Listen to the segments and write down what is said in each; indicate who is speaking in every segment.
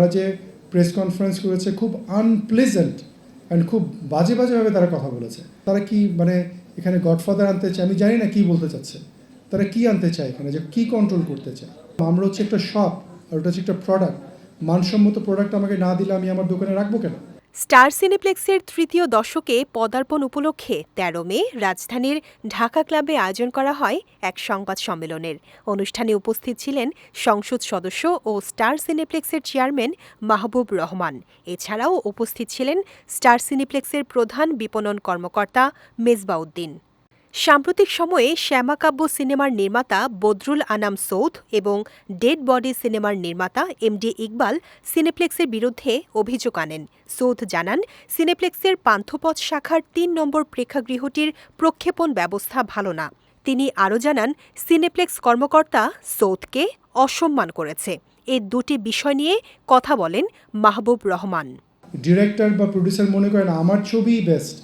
Speaker 1: তারা যে press conference করেছে খুব আনপ্লেজেন্ট অ্যান্ড খুব বাজে বাজেভাবে তারা কথা বলেছে। তারা কি মানে এখানে গডফাদার আনতে চায়? আমি জানি না কি বলতে চাচ্ছে। তারা কি আনতে চায় এখানে? যে কী কন্ট্রোল করতে চায়? আমরা হচ্ছে একটা শপ আর ওটা হচ্ছে একটা প্রোডাক্ট মানসম্মত প্রোডাক্ট আমাকে না দিলে আমি আমার দোকানে রাখব কেন?
Speaker 2: স্টার সিনেপ্লেক্সের তৃতীয় দশকে পদার্পণ উপলক্ষে তেরো মে রাজধানীর ঢাকা ক্লাবে আয়োজন করা হয় এক সংবাদ সম্মেলনের। অনুষ্ঠানে উপস্থিত ছিলেন সংসদ সদস্য ও স্টার সিনেপ্লেক্সের চেয়ারম্যান মাহবুব রহমান। এছাড়াও উপস্থিত ছিলেন স্টার সিনেপ্লেক্সের প্রধান বিপণন কর্মকর্তা মেজবাউদ্দিন। সাম্প্রতিক সময়ে শ্যামাকাব্য সিনেমার নির্মাতা বদরুল আনাম সৌদ এবং ডেড বডি সিনেমার নির্মাতা এমডি ইকবাল সিনেপ্লেক্সের বিরুদ্ধে অভিযোগ আনেন। সৌদ জানান, সিনেপ্লেক্সের পান্থপথ শাখার তিন নম্বর প্রেক্ষাগৃহটির প্রক্ষেপণ ব্যবস্থা ভালো না। তিনি আরও জানান, সিনেপ্লেক্স কর্মকর্তা সৌদকে অসম্মান করেছে। এ দুটি বিষয় নিয়ে কথা বলেন মাহবুব রহমান।
Speaker 1: ডিরেক্টর বা প্রডিউসার মনে করেন, আমার ছবিই বেস্ট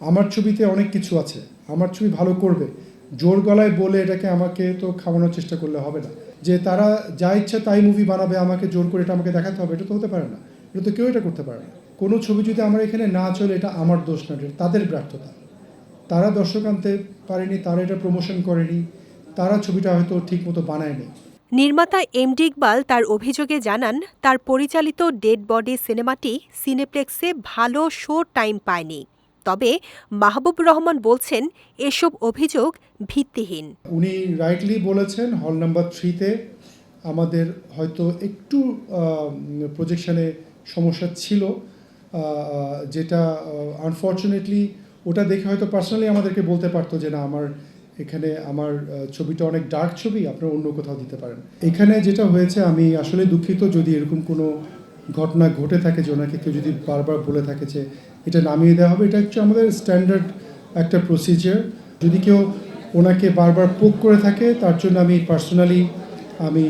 Speaker 1: আমার ছবিতে অনেক কিছু আছে। আমার ছবি ভালো করবে। জোর গলায় বলে এটাকে আমাকে তো খাওয়ানোর চেষ্টা করলে হবে না। যে তারা যা ইচ্ছা তাই মুভি বানাবে, আমাকে জোর করে এটা আমাকে দেখাতে হবে, এটা তো হতে পারে না। এটা তো কেউ এটা করতে পারে না। কোনো ছবি যদি আমার এখানে না চলে, এটা আমার দোষ না তাদের ব্যর্থতা। তারা দর্শক আনতে পারেনি, তারা এটা প্রমোশন করেনি, তারা ছবিটা হয়তো ঠিক মতো বানায়নি।
Speaker 2: নির্মাতা এমডি ইকবাল তার অভিযোগে জানান, তার পরিচালিত ডেড বডি সিনেমাটি সিনেপ্লেক্সে ভালো শো টাইম পায়নি। তবে মাহবুব রহমান বলছেন, এসব অভিযোগ ভিত্তিহীন।
Speaker 1: উনি রাইটলি বলেছেন হল নাম্বার থ্রিতে আমাদের হয়তো একটু প্রজেকশনে সমস্যা ছিল যেটা আনফর্চুনেটলি ওটা দেখে হয়তো পার্সোনালি আমাদেরকে বলতে পারতো যে না, আমার এখানে আমার ছবিটা অনেক ডার্ক ছবি, আপনারা অন্য কোথাও দিতে পারেন। এখানে যেটা হয়েছে, আমি আসলে দুঃখিত যদি এরকম কোনো ঘটনা ঘটে থাকে যে ওনাকে কেউ যদি বারবার বলে থাকে যে এটা নামিয়ে দেওয়া হবে এটা হচ্ছে আমাদের স্ট্যান্ডার্ড একটা প্রসিজার যদি কেউ ওনাকে বারবার পোক করে থাকে তার জন্য আমি পার্সোনালি আমি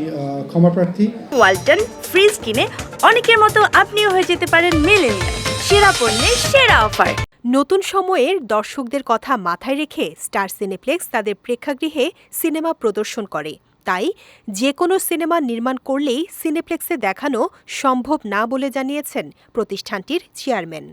Speaker 1: ক্ষমা প্রার্থী।
Speaker 3: ওয়ালটন ফ্রিজ কিনে অনেকের মতো আপনিও হয়ে যেতে পারেন মেলেনিয়া সেরা পণ্যের সেরা অফার।
Speaker 2: নতুন সময়ের দর্শকদের কথা মাথায় রেখে স্টার সিনেপ্লেক্স তাদের প্রেক্ষাগৃহে সিনেমা প্রদর্শন করে। তাই যে কোনো সিনেমা নির্মাণ করলেই সিনেপ্লেক্সে দেখানো সম্ভব না বলে জানিয়েছেন প্রতিষ্ঠানটির চেয়ারম্যান।